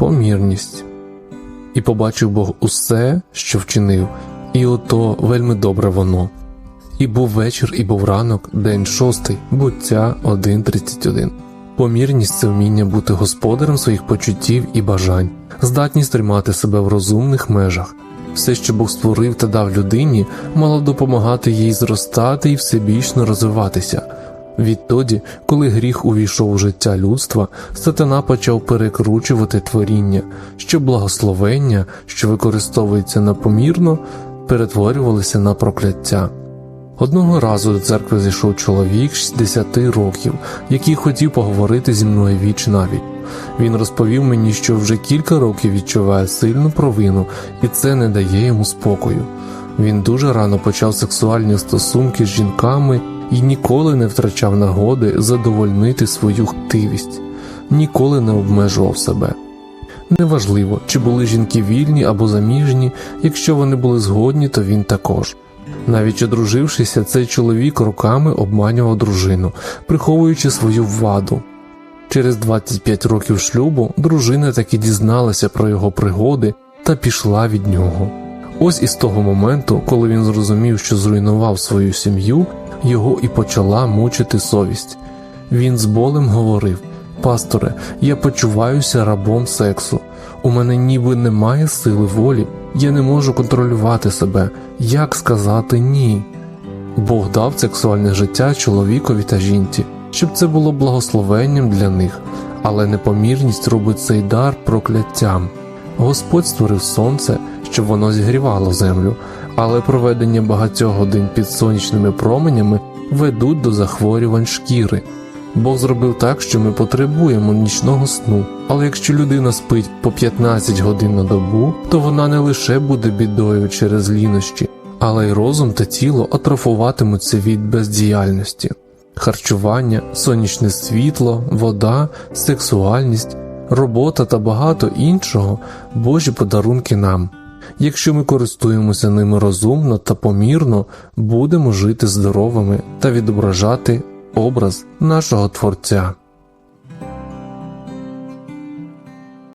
помірність. І побачив Бог усе, що вчинив, і ото вельми добре воно. І був вечір, і був ранок, день шостий, буття 1.31. Помірність це вміння бути господарем своїх почуттів і бажань, здатність тримати себе в розумних межах. Все, що Бог створив та дав людині, мало допомагати їй зростати і всебічно розвиватися. Відтоді, коли гріх увійшов у життя людства, сатана почав перекручувати творіння, щоб благословення, що використовується напомірно, перетворювалися на прокляття. Одного разу до церкви зайшов чоловік 60 років, який хотів поговорити зі мною віч навіть. Він розповів мені, що вже кілька років відчуває сильну провину, і це не дає йому спокою. Він дуже рано почав сексуальні стосунки з жінками і ніколи не втрачав нагоди задовольнити свою хтивість, ніколи не обмежував себе. Неважливо, чи були жінки вільні або заміжні, якщо вони були згодні, то він також. Навіть одружившися, цей чоловік руками обманював дружину, приховуючи свою ваду. Через 25 років шлюбу дружина таки дізналася про його пригоди та пішла від нього. Ось із того моменту, коли він зрозумів, що зруйнував свою сім'ю, його і почала мучити совість. Він з болем говорив: Пасторе, я почуваюся рабом сексу. У мене ніби немає сили волі, я не можу контролювати себе. Як сказати ні? Бог дав сексуальне життя чоловікові та жінці, щоб це було благословенням для них, але непомірність робить цей дар прокляттям. Господь створив сонце, щоб воно зігрівало землю, але проведення багатьох годин під сонячними променями ведуть до захворювань шкіри. Бог зробив так, що ми потребуємо нічного сну, але якщо людина спить по 15 годин на добу, то вона не лише буде бідою через лінощі, але й розум та тіло атрофуватимуться від бездіяльності. Харчування, сонячне світло, вода, сексуальність, робота та багато іншого Божі подарунки нам. Якщо ми користуємося ними розумно та помірно, будемо жити здоровими та відображати образ нашого Творця.